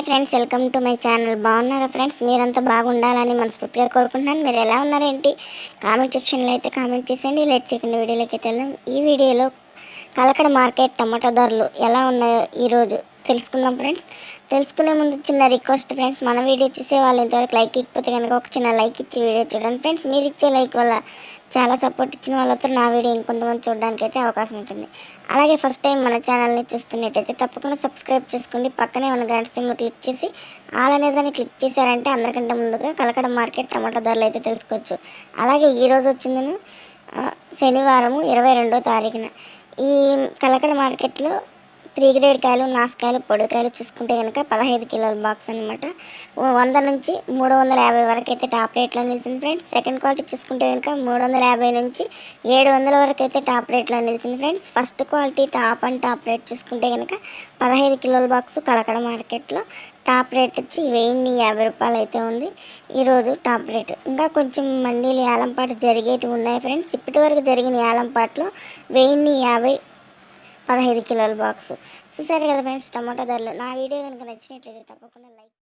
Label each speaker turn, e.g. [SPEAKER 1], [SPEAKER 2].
[SPEAKER 1] Hey friends welcome to my channel. బాగున్నారా friends? మీరంతా బాగుండాలని మనస్ఫూర్తిగా కోరుకుంటున్నాను. మీరు ఎలా ఉన్నారేంటి? కామెంట్ సెక్షన్లో అయితే కామెంట్ చేసేయండి. లేట్ చేయకుండా వీడియోలోకి అయితే వెళ్దాం. ఈ వీడియోలో కలకడ మార్కెట్ టమాటా ధరలు ఎలా ఉన్నాయో ఈరోజు తెలుసుకుందాం ఫ్రెండ్స్. తెలుసుకునే ముందు చిన్న రిక్వెస్ట్ ఫ్రెండ్స్ మన వీడియో చూసే వాళ్ళు ఇంతవరకు లైక్ ఇకపోతే కనుక ఒక చిన్న లైక్ ఇచ్చి వీడియో చూడండి ఫ్రెండ్స్. మీరు ఇచ్చే లైక్ వల్ల చాలా సపోర్ట్ ఇచ్చిన వాళ్ళతో నా వీడియో ఇంకొంతమంది చూడడానికి అయితే అవకాశం ఉంటుంది. అలాగే ఫస్ట్ టైం మన ఛానల్ని చూస్తున్నట్టయితే తప్పకుండా సబ్స్క్రైబ్ చేసుకోండి. పక్కనే ఉన్న గంట సింగ్ క్లిక్ చేసి ఆల్ అనే దాన్ని క్లిక్ చేశారంటే అందరికంటే ముందుగా కలకడ మార్కెట్ టమాటా ధరలు అయితే తెలుసుకోవచ్చు. అలాగే ఈరోజు వచ్చిందని శనివారం ఇరవై రెండో తారీఖున. ఈ కలకడ మార్కెట్లో త్రీ గ్రేడ్ కాయలు నాసుకాయలు పొడికాయలు చూసుకుంటే కనుక పదహైదు కిలోల బాక్స్ అనమాట వంద నుంచి మూడు వందల యాభై వరకు అయితే టాప్ రేట్లో నిలిచింది ఫ్రెండ్స్. సెకండ్ క్వాలిటీ చూసుకుంటే కనుక మూడు వందల యాభై నుంచి ఏడు వందల వరకు అయితే టాప్ రేట్లో నిలిచింది friends. First quality top and top rate చూసుకుంటే కనుక పదహైదు కిలోల బాక్స్ కలకడ మార్కెట్లో టాప్ రేట్ వచ్చి వెయ్యిన్ని యాభై రూపాయలు అయితే ఉంది. ఈరోజు టాప్ రేట్. ఇంకా కొంచెం మండీలు ఏలంపాటు జరిగేటివి ఉన్నాయి ఫ్రెండ్స్. ఇప్పటి వరకు జరిగిన ఏలంపాట్లో వెయ్యిన్ని యాభై పదహైదు కిలోల బాక్స్. చూసారు కదా ఫ్రెండ్స్ టమాటా ధరలు. నా వీడియో కనుక నచ్చినట్లయితే తప్పకుండా లైక్